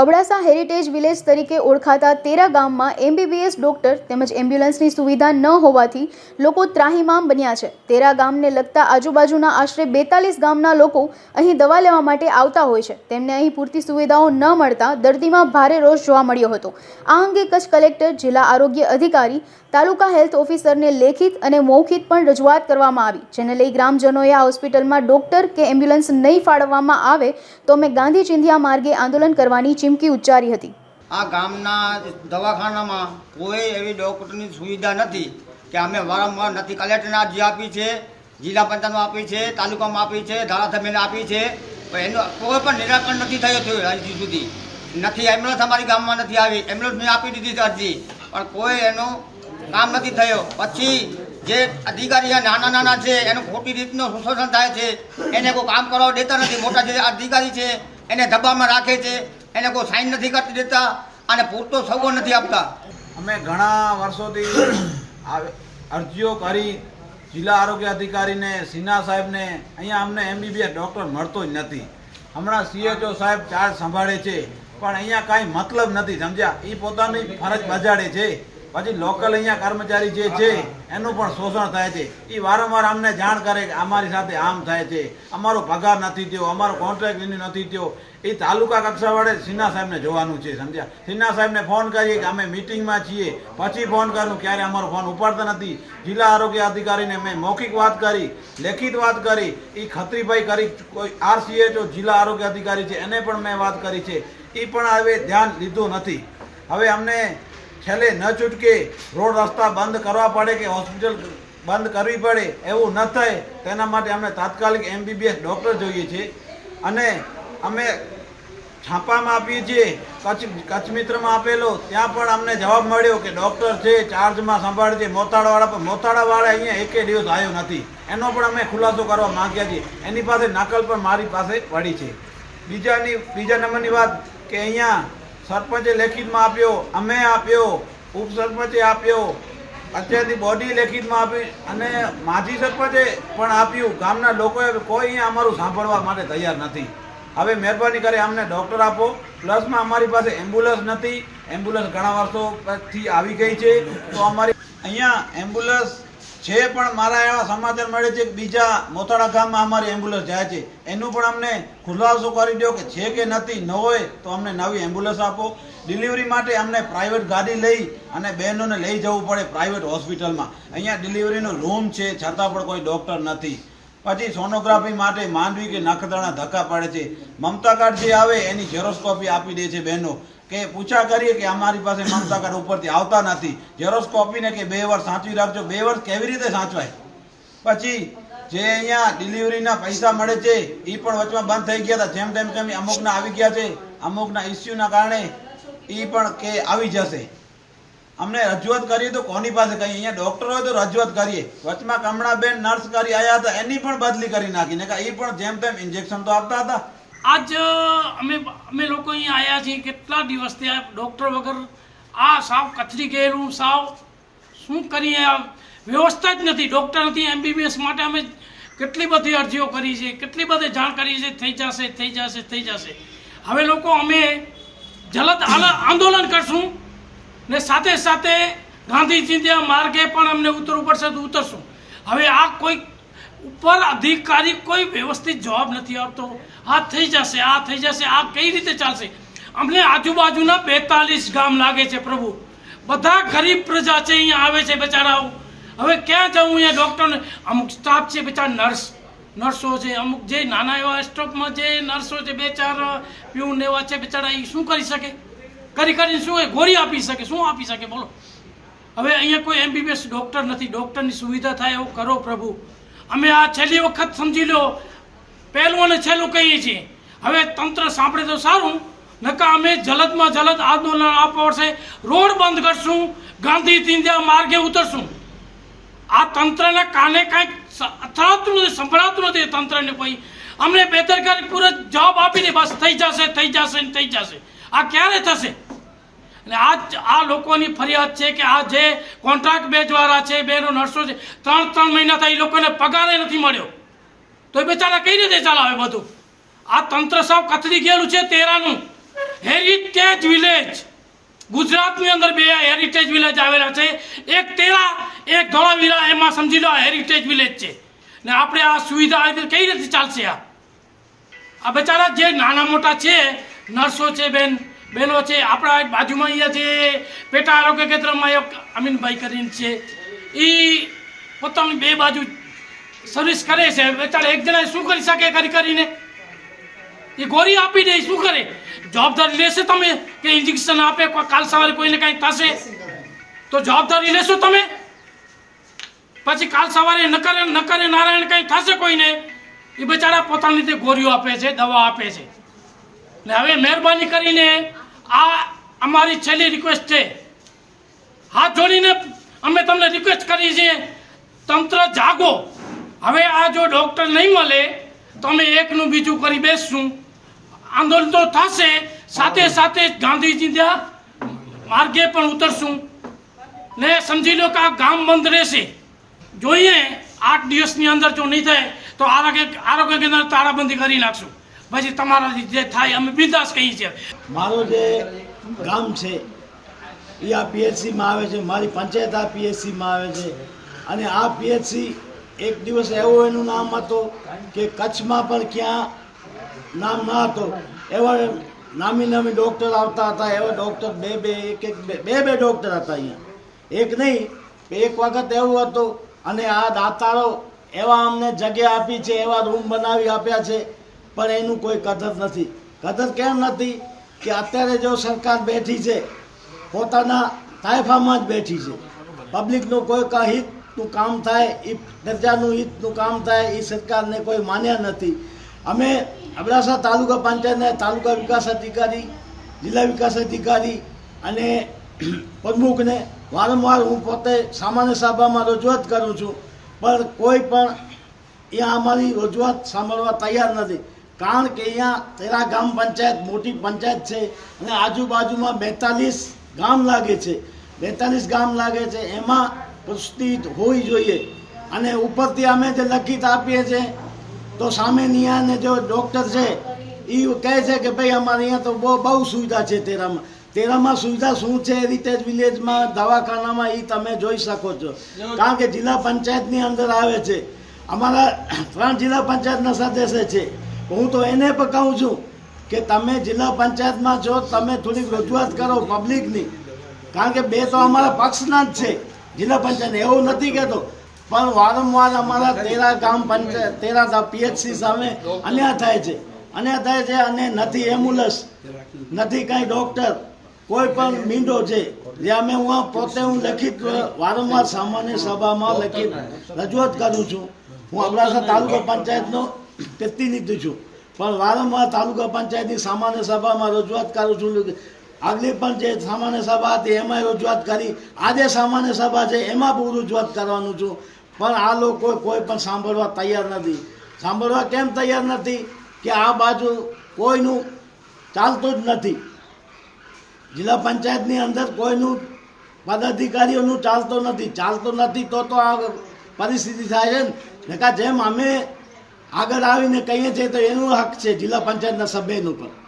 Abdasa heritage village તરીકે ઓળખાતા તેરા ગામમાં એમબીબીએસ ડોક્ટર તેમજ એમ્બ્યુલન્સની સુવિધા ન હોવાથી લોકો ત્રાહિમામ બન્યા છે. તેરા ગામને લગતા આજુબાજુના આશરે બેતાલીસ ગામના લોકો અહીં દવા લેવા માટે આવતા હોય છે. તેમને અહીં પૂરતી સુવિધાઓ ન મળતા દર્દીમાં ભારે રોષ જોવા મળ્યો હતો. આ અંગે કચ્છ કલેક્ટર, જિલ્લા આરોગ્ય અધિકારી, તાલુકા હેલ્થ ઓફિસરને લેખિત અને મૌખિત પણ રજૂઆત કરવામાં આવી. જેને લઈ ગ્રામજનોએ આ હોસ્પિટલમાં ડોક્ટર કે એમ્બ્યુલન્સ નહીં ફાળવવામાં આવે તો અમે ગાંધી ચિંધ્યા માર્ગે આંદોલન કરવાની ચીમકી ઉચ્ચારી હતી. આ ગામના દવાખાનામાં કોઈ એવી ડૉક્ટરની સુવિધા નથી કે અમે વારંવાર નથી. કલેક્ટરને અરજી આપી છે, જિલ્લા પંચાયતમાં આપી છે, તાલુકામાં આપી છે, ધારાસભ્યને આપી છે. એનું કોઈ પણ નિરાકરણ નથી થયું થયું હજી સુધી. નથી એમ્બ્યુલન્સ અમારી ગામમાં નથી આવી. એમ્બ્યુલન્સને આપી દીધી છે અરજી. પણ કોઈ એનું કામ નથી થયો. પછી જે અધિકારી નાના નાના છે, એનું ખોટી રીતનું શોષણ થાય છે, એને કોઈ કામ કરવા દેતા નથી. મોટા જે અધિકારી છે, એને દબામાં રાખે છે. એને કોઈ સાઇન નથી કરતી દેતા અને પૂરતો સગવડ નથી આપતા. અમે ઘણા વર્ષોથી અરજીઓ કરી જિલ્લા આરોગ્ય અધિકારીને, સિન્હા સાહેબને, અહીંયા અમને એમબીબીએસ ડૉક્ટર મળતો જ નથી. હમણાં સીએચઓ સાહેબ ચાર્જ સંભાળે છે, પણ અહીંયા કાંઈ મતલબ નથી, સમજ્યા? એ પોતાની ફરજ બજાડે છે. પછી લોકલ અહીંયા કર્મચારી જે છે એનું પણ શોષણ થાય છે. એ વારંવાર અમને જાણ કરે કે અમારી સાથે આમ થાય છે. અમારો પગાર નથી થયો અમારો કોન્ટ્રાક્ટ રિન્યુ નથી થયો. એ તાલુકા કક્ષાવાળે સિન્હા સાહેબને જોવાનું છે સમજ્યા? સિન્હા સાહેબને ફોન કરીએ કે અમે મિટિંગમાં છીએ. પછી ફોન કરું ક્યારે અમારો ફોન ઉપાડતા નથી. જિલ્લા આરોગ્ય અધિકારીને મેં મૌખિક વાત કરી લેખિત વાત કરી. એ ખત્રીભાઈ કરી કોઈ આરસીએચઓ જિલ્લા આરોગ્ય અધિકારી છે એને પણ મેં વાત કરી છે. એ પણ હવે ધ્યાન લીધું નથી. હવે અમને છેલ્લે ન છૂટકે રોડ રસ્તા બંધ કરવા પડે કે હોસ્પિટલ બંધ કરવી પડે એવું ન થાય, તેના માટે અમને તાત્કાલિક એમબીબીએસ ડૉક્ટર જોઈએ છે. અને અમે છાપામાં આપીએ છીએ, કચ્છ કચ્છ મિત્રમાં આપેલો, ત્યાં પણ અમને જવાબ મળ્યો કે ડૉક્ટર છે, ચાર્જમાં સંભાળે છે મોતાળાવાળા પણ મોતાળાવાળા અહીંયા એકે દિવસ આવ્યો નથી. એનો પણ અમે ખુલાસો કરવા માંગ્યા છીએ. એની પાસે નકલ પણ મારી પાસે પડી છે. બીજાની, બીજા નંબરની વાત કે અહીંયા સરપંચે લેખિતમાં આપ્યો, અમે આપ્યો, ઉપસરપંચે આપ્યો, અત્યારથી બોડી લેખિતમાં આપી અને માજી સરપંચે પણ આપ્યું. ગામના લોકોએ કોઈ અમારું સાંભળવા માટે તૈયાર નથી. હવે મહેરબાની કરી અમને ડૉક્ટર આપો. પ્લસમાં અમારી પાસે એમ્બ્યુલન્સ નથી. એમ્બ્યુલન્સ ઘણા વર્ષોથી આવી ગઈ છે. તો અમારી અહીંયા એમ્બ્યુલન્સ છે પણ મારા એવા સમાચાર મળે છે કે બીજા મોતાળા ગામમાં અમારી એમ્બ્યુલન્સ જાય છે, એનું પણ અમને ખુલાસો કરી દો કે છે કે નથી, ન હોય તો અમને નવી એમ્બ્યુલન્સ આપો. ડિલિવરી માટે અમને પ્રાઇવેટ ગાડી લઈ અને બહેનોને લઈ જવું પડે પ્રાઇવેટ હોસ્પિટલમાં અહીંયા ડિલિવરીનો રૂમ છે, છતાં પણ કોઈ ડૉક્ટર નથી. પછી સોનોગ્રાફી માટે માંડવી કે નખત્રાણા ધક્કા પડે છે. મમતા કાર્ડ જે આવે, એની ઝેરોસ્કોપી આપી દે છે બહેનો. કે પૂછા કરીએ કે અમારી પાસે મમતા કાર્ડ ઉપરથી આવતા નથી. ઝેરોસ્કોપીને કે બે વર્ષ સાચવી રાખજો. બે વર્ષ કેવી રીતે સાચવાય? પછી જે અહીંયા ડિલિવરીના પૈસા મળે છે એ પણ વચમાં બંધ થઈ ગયા હતા. જેમ તેમ તેમ અમુકના આવી ગયા છે. અમુકના ઇસ્યુના કારણે એ પણ કે આવી જશે. અમને રજૂઆત કરીએ તો કોની પાસે કહીએ? અહીંયા ડૉક્ટર હોય તો રજૂઆત કરીએ. વચમાં કમળાબેન નર્સ કરી આવ્યા હતા. એની પણ બદલી કરી નાખી. ને એ પણ જેમ તેમ ઇન્જેક્શન તો આપતા હતા. આજ અમે અમે લોકો અહીંયા આવ્યા છીએ કેટલા દિવસ આ ડૉક્ટર વગર આ સાવ કથરી ગયેલું સાવ. શું કરીએ? વ્યવસ્થા જ નથી. ડૉક્ટર નથી એમબીબીએસ માટે અમે કેટલી બધી અરજીઓ કરી છે, કેટલી બધી જાણ કરી છે, થઈ જશે થઈ જશે થઈ જશે. હવે લોકો અમે જલદ આંદોલન કરશું ને સાથે સાથે ગાંધી ચિંધ્યા માર્ગે પણ અમને ઉતરવું પડશે તો ઉતરશું. હવે આ કોઈ ઉપર અધિકારી કોઈ વ્યવસ્થિત જવાબ નથી આપતો. આ થઈ જશે, આ થઈ જશે, આ કઈ રીતે ચાલશે? અમને આજુબાજુના બેતાલીસ ગામ લાગે છે પ્રભુ. બધા ગરીબ પ્રજા છે, અહીંયા આવે છે બચારાઓ. હવે ક્યાં જવું અહીંયા ડૉક્ટરને અમુક સ્ટાફ છે, બિચારા નર્સ નર્સો છે, અમુક જે નાના એવા સ્ટોકમાં જે નર્સો છે, બે, ચાર પ્યુન એવા છે, બિચારા એ શું કરી શકે? કરી કરીને શું એ ગોળી આપી શકે? શું આપી શકે? બોલો. હવે અહીંયા કોઈ એમબીબીએસ ડૉક્ટર નથી. ડૉક્ટરની સુવિધા થાય એવું કરો પ્રભુ. અમે આ છેલ્લી વખત સમજી લો, પહેલું અને છેલ્લું કહીએ છીએ. હવે તંત્ર સાંભળે તો સારું, નકા અમે જલદમાં જલદ આંદોલન આપવા પડશે. રોડ બંધ કરશું, ગાંધી ચિંધ્યા માર્ગે ઉતરશું. આ તંત્રના કાને કાંઈક અથડાતું નથી, સંભળાતું નથી તંત્રને કોઈ. અમને બેદરકારી પૂરો જવાબ આપીને બસ થઈ જશે થઈ જશે થઈ જશે. આ ક્યારે થશે? અને આ આ લોકોની ફરિયાદ છે કે આ જે કોન્ટ્રાક્ટ બેચવાળા છે, બેનો નર્સો છે, ત્રણ ત્રણ મહિના થાય એ લોકોને પગારે નથી મળ્યો. તો એ બેચારા કઈ રીતે ચલાવે બધું? આ તંત્ર સાવ કથળી ગયેલું છે તેરાનું. હેરિટેજ વિલેજ ગુજરાતની અંદર બે હેરિટેજ વિલેજ આવેલા છે. એક તેરા, એક ધોળાવીરા, એમાં સમજી લો હેરિટેજ વિલેજ છે. ને આપણે આ સુવિધા આવી કઈ રીતે ચાલશે આ? આ બેચારા જે નાના મોટા છે, નર્સો છે બેન બહેનો છે, આપણા બાજુમાં અહીંયા છે, પેટા આરોગ્ય કેન્દ્રમાં એક અમીનભાઈ કરીને છે. એ પોતાની બે બાજુ સર્વિસ કરે છે. બેચારા એક જણા શું કરી શકે કરી કરીને? એ ગોળી આપી દે શું કરે? જવાબદારી લેશે તમે કે ઇન્જેક્શન આપે કાલ સવારે કોઈને કાંઈ થશે? તો જવાબદારી લેશો તમે? પછી કાલ સવારે ન કરે ન કરે નારાયણ કાંઈ થશે કોઈને? એ બેચારા પોતાની રીતે ગોળીઓ આપે છે, દવા આપે છે. ને હવે મહેરબાની કરીને આ અમારી છેલ્લી રિક્વેસ્ટ છે. હાથ જોડીને અમે તમને રિક્વેસ્ટ કરી છે તંત્ર જાગો. હવે આ જો ડૉક્ટર નહીં મળે, તો અમે એકનું બીજું કરી બેસશું. આંદોલન તો થશે, સાથે સાથે ગાંધીજી ત્યાં માર્ગે પણ ઉતરશું. ને સમજી લો કે આ ગામ બંધ રહેશે. જોઈએ, આઠ દિવસની અંદર જો નહીં થાય, તો આરોગ્ય આરોગ્ય કેન્દ્ર તાળાબંધી કરી નાખશું. પછી તમારાથી જે થાય અમે બિંદાસ કહીએ છીએ. મારું જે ગામ છે, એ આ પીએચસીમાં આવે છે. મારી પંચાયત આ પીએચસીમાં આવે છે. અને આ પીએચસી એક દિવસ એવું એનું નામ હતું કે કચ્છમાં પણ ક્યાં નામ ન હતો. એવા નામી નામી ડૉક્ટર આવતા હતા. એવા ડૉક્ટર બે બે, એક એક બે બે ડૉક્ટર હતા અહીંયા. એક નહીં, એક વખત એવું હતું અને આ દાતારો એવા અમને જગ્યા આપી છે, એવા રૂમ બનાવી આપ્યા છે. પણ એનું કોઈ કદર નથી. કદર કેમ નથી કે અત્યારે જો સરકાર બેઠી છે, પોતાના તાયફામાં જ બેઠી છે. પબ્લિકનું કોઈ હિતનું કામ થાય એ દરજાનું હિતનું કામ થાય એ સરકારને કોઈ માન્યા નથી. અમે અબડાસા તાલુકા પંચાયતના તાલુકા વિકાસ અધિકારી, જિલ્લા વિકાસ અધિકારી અને પ્રમુખને વારંવાર હું પોતે સામાન્ય સભામાં રજૂઆત કરું છું, પણ કોઈ પણ એ અમારી રજૂઆત સાંભળવા તૈયાર નથી. કારણ કે અહીંયા તેરા ગામ પંચાયત મોટી પંચાયત છે અને આજુબાજુમાં બેતાલીસ ગામ લાગે છે. બેતાલીસ ગામ લાગે છે. એમાં પુષ્ટિ હોવી જોઈએ. અને ઉપરથી અમે જે લખિત આપીએ છીએ, તો સામે નિયાને જો ડૉક્ટર છે એ કહે છે કે ભાઈ અમારે અહીંયા તો બહુ બહુ સુવિધા છે તેરામાં. તેરામાં સુવિધા શું છે એ રીતે જ વિલેજમાં, દવાખાનામાં એ તમે જોઈ શકો છો. કારણ કે જિલ્લા પંચાયતની અંદર આવે છે. અમારા ત્રણ જિલ્લા પંચાયતના સદસ્ય છે. હું તો એને પણ કહું છું કે તમે જિલ્લા પંચાયતમાં છો, તમે થોડીક રજૂઆત કરો પબ્લિકની. કારણ કે બે તો અમારા પક્ષના જ છે. જિલ્લા પંચાયત એવું નથી કહેતો. પણ વારંવાર અમારા તેરા ગામ પંચાયત, તેરા પીએચસી સામે અન્યાય થાય છે. અન્યાય થાય છે અને નથી એમ્બ્યુલન્સ, નથી કાંઈ ડૉક્ટર, કોઈ પણ મીંડો છે. જે અમે હું પોતે હું લખિત વારંવાર સામાન્ય સભામાં લખી રજૂઆત કરું છું. હું અબડાસા તાલુકા પંચાયતનો પ્રતિનિધિ છું પણ વારંવાર તાલુકા પંચાયતની સામાન્ય સભામાં રજૂઆત કરું છું આગલી પણ જે સામાન્ય સભા હતી એમાં રજૂઆત કરી આજે સામાન્ય સભા છે એમાં બહુ રજૂઆત કરવાનું છું પણ આ લોકો કોઈ પણ સાંભળવા તૈયાર નથી સાંભળવા કેમ તૈયાર નથી કે આ બાજુ કોઈનું ચાલતું જ નથી જિલ્લા પંચાયતની અંદર કોઈનું પદાધિકારીઓનું ચાલતું નથી ચાલતું નથી તો તો આ પરિસ્થિતિ થાય છે ને નકા જેમ અમે આગળ આવીને કહીએ છીએ તો એનું હક છે જિલ્લા પંચાયતના સભ્યનું પણ